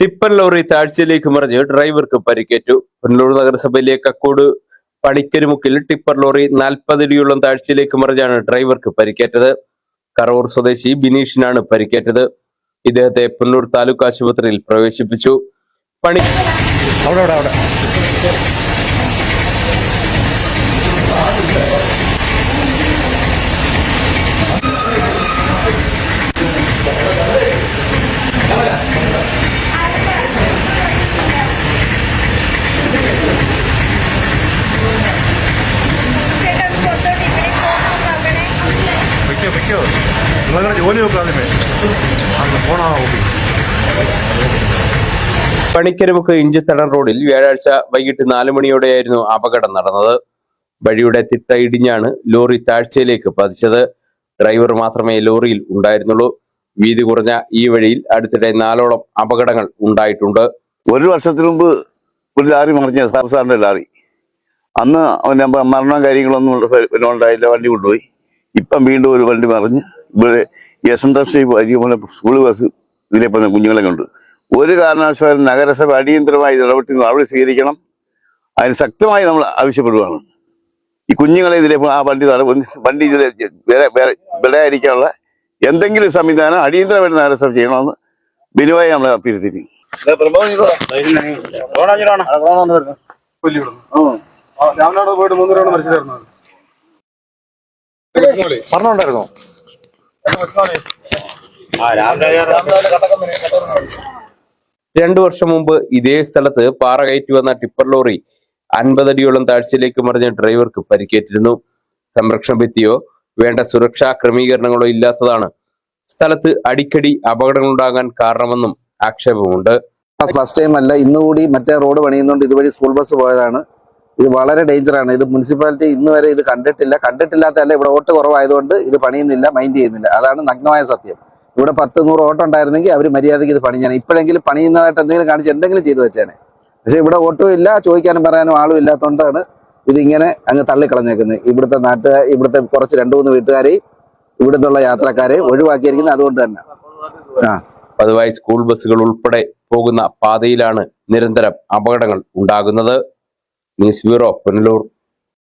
Tipper lorry താഴ്ചയിലേക്ക് മറിഞ്ഞ് ഡ്രൈവർക്ക് പരിക്കേറ്റു. പുനലൂർ നഗരസഭയിലെ കക്കോട് പണിക്കരുമുക്കിൽ ടിപ്പർ ലോറി നാൽപ്പതിടിയോളം താഴ്ചയിലേക്ക് മറിഞ്ഞാണ് ഡ്രൈവർക്ക് പരിക്കേറ്റത്. കറവൂർ സ്വദേശി ബിനീഷിനാണ് പരിക്കേറ്റത്. ഇദ്ദേഹത്തെ പുനലൂർ താലൂക്ക് ആശുപത്രിയിൽ പ്രവേശിപ്പിച്ചു. പണി അവിടെ അവിടെ അവിടെ. വെക്കോ നിങ്ങളുടെ ജോലി നോക്കാതെ പോണാ ഓഫീസ് പണിക്കരുമുക്ക് ഇഞ്ചിത്തടം റോഡിൽ വ്യാഴാഴ്ച വൈകിട്ട് നാലു മണിയോടെയായിരുന്നു അപകടം നടന്നത്. വഴിയുടെ തിട്ട ഇടിഞ്ഞാണ് ലോറി താഴ്ചയിലേക്ക് പതിച്ചത്. ഡ്രൈവർ മാത്രമേ ലോറിയിൽ ഉണ്ടായിരുന്നുള്ളൂ. വീതി കുറഞ്ഞ ഈ വഴിയിൽ അടുത്തിടെ നാലോളം അപകടങ്ങൾ ഉണ്ടായിട്ടുണ്ട്. ഒരു വർഷത്തിന് മുമ്പ് ഒരു ലാറി മറിഞ്ഞ സാറിന്റെ ലാറി. അന്ന് മരണം കാര്യങ്ങളൊന്നും ഉണ്ടായില്ല വണ്ടി കൊണ്ടുപോയി. ഇപ്പം വീണ്ടും ഒരു വണ്ടി മറിഞ്ഞ് ഇവിടെ എസ് എൻ എഫ് പോലെ സ്കൂൾ ബസ് ഇതിലെ പറഞ്ഞ കുഞ്ഞുങ്ങളെ കൊണ്ട് ഒരു കാരണവശാലും നഗരസഭ അടിയന്തരമായി ഇടപെട്ട് നടപടി സ്വീകരിക്കണം. അതിന് ശക്തമായി നമ്മൾ ആവശ്യപ്പെടുകയാണ് ഈ കുഞ്ഞുങ്ങളെ ഇതിലെ ആ വണ്ടി വണ്ടി ഇതിലെ വേറെ വേറെ വിടയായിരിക്കാനുള്ള എന്തെങ്കിലും സംവിധാനം അടിയന്തരമായിട്ട് നഗരസഭ ചെയ്യണമെന്ന് ബിനുവായി നമ്മളെ അഭ്യർത്ഥിക്കും രാമനാട് പോയിട്ട് മൂന്ന് രൂപ മരിച്ചായിരുന്നു പറഞ്ഞുണ്ടായിരുന്നോ. രണ്ടു വർഷം മുമ്പ് ഇതേ സ്ഥലത്ത് പാറ കയറ്റി വന്ന ടിപ്പർ ലോറി അൻപതടിയോളം താഴ്ചയിലേക്ക് മറിഞ്ഞ ഡ്രൈവർക്ക് പരിക്കേറ്റിരുന്നു. സംരക്ഷണ ഭിത്തിയോ വേണ്ട സുരക്ഷാ ക്രമീകരണങ്ങളോ ഇല്ലാത്തതാണ്. സ്ഥലത്ത് അടിക്കടി അപകടങ്ങളുണ്ടാകാൻ കാരണമെന്നും ആക്ഷേപമുണ്ട്. ഫസ്റ്റ് ടൈം അല്ല ഇന്നുകൂടി മറ്റേ റോഡ് പണിയുന്നുണ്ട് ഇതുവഴി സ്കൂൾ ബസ് പോയതാണ്. ഇത് വളരെ ഡേഞ്ചറാണ് ഇത് മുനിസിപ്പാലിറ്റി ഇന്ന് വരെ ഇത് കണ്ടിട്ടില്ല. കണ്ടിട്ടില്ലാത്തല്ല ഇവിടെ ഓട്ട് കുറവായതുകൊണ്ട് ഇത് പണിയുന്നില്ല മൈൻഡ് ചെയ്യുന്നില്ല. അതാണ് നഗ്നമായ സത്യം. ഇവിടെ പത്ത് നൂറ് ഓട്ടം ഉണ്ടായിരുന്നെങ്കിൽ അവർ മര്യാദയ്ക്ക് ഇത് പണിഞ്ഞാണ്. ഇപ്പോഴെങ്കിലും പണിയുന്നതായിട്ട് എന്തെങ്കിലും കാണിച്ച് എന്തെങ്കിലും ചെയ്തു വെച്ചേനെ. പക്ഷേ ഇവിടെ ഓട്ടും ഇല്ല ചോദിക്കാനും പറയാനും ആളും ഇല്ലാത്തതുകൊണ്ടാണ് ഇതിങ്ങനെ അങ്ങ് തള്ളിക്കളഞ്ഞേക്കുന്നത്. ഇവിടുത്തെ നാട്ടുകാർ ഇവിടുത്തെ കുറച്ച് രണ്ട് മൂന്ന് വീട്ടുകാരെയും ഇവിടുത്തെ യാത്രക്കാരെയും ഒഴിവാക്കിയിരിക്കുന്നത് അതുകൊണ്ട് തന്നെ. ആ. പതിവായി സ്കൂൾ ബസ്സുകൾ ഉൾപ്പെടെ പോകുന്ന പാതയിലാണ് നിരന്തരം അപകടങ്ങൾ ഉണ്ടാകുന്നത്. News bureau Punalur